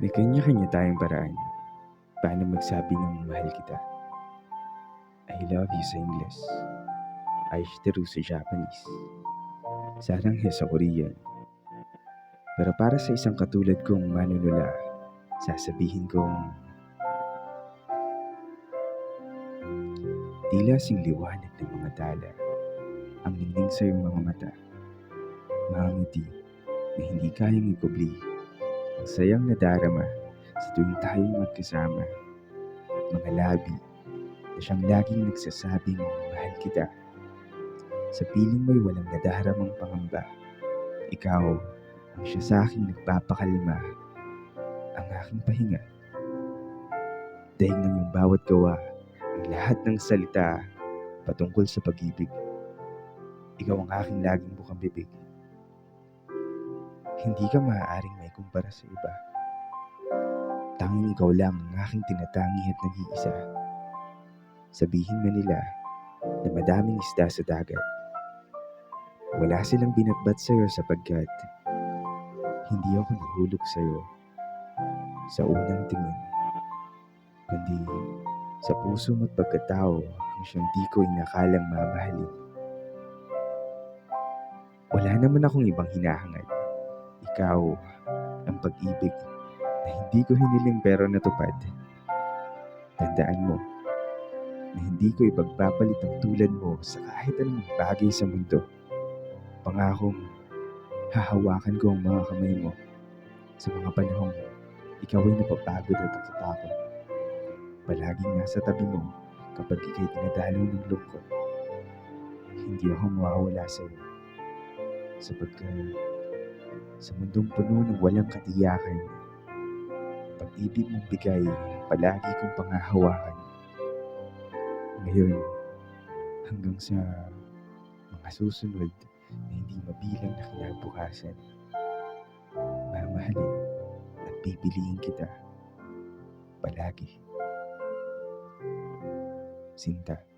May kanya-kanya tayong paraan paano magsabi ng mahal kita. I love you sa Ingles. Aishiteru sa Japanese. Saranghe sa Korean. Pero para sa isang katulad kong manunula, sasabihin kong tila sing liwanag ng mga tala ang ningning sa iyong mga mata. Mga ngiti na hindi kayang ikubli ang sayang nadarama sa tuwing tayo'y magkasama. Mga labi na siyang laging nagsasabing mahal kita. Sa piling mo'y walang nadaramang pangamba. Ikaw ang siya sa aking nagpapakalma. Ang aking pahinga. Daig ng bawat gawa, ang lahat ng salita patungkol sa pag-ibig. Ikaw ang aking laging bukang bibig. Hindi ka maaaring may kumpara sa iba. Tanging ikaw lang ang aking tinatangi at nag-iisa. Sabihin man nila na madaming isda sa dagat. Wala silang binatbat sa iyo sapagkat hindi ako nahulog sa iyo sa unang tingin, kundi sa puso mo't pagkatao ang siyang di ko inakalang mamahalin. Wala naman akong ibang hinahangad. Ikaw ang pag-ibig na hindi ko hiniling pero natupad. Tandaan mo na hindi ko ipagpapalit ang tulad mo sa kahit anong bagay sa mundo. Pangakong hahawakan ko ang mga kamay mo sa mga panahong ikaw ay napapagod at natatakot. Palaging nasa tabi mo kapag ikay dinadalaw ng lungkot. Hindi ako mawawala sa iyo sapagkat sa mundong puno ng walang katiyakan, pag-ibig mong bigay palagi kong pangahawakan. Ngayon, hanggang sa mga susunod na hindi mabilang na kinabukasan, mamahalin at pipiliin kita palagi. Sinta.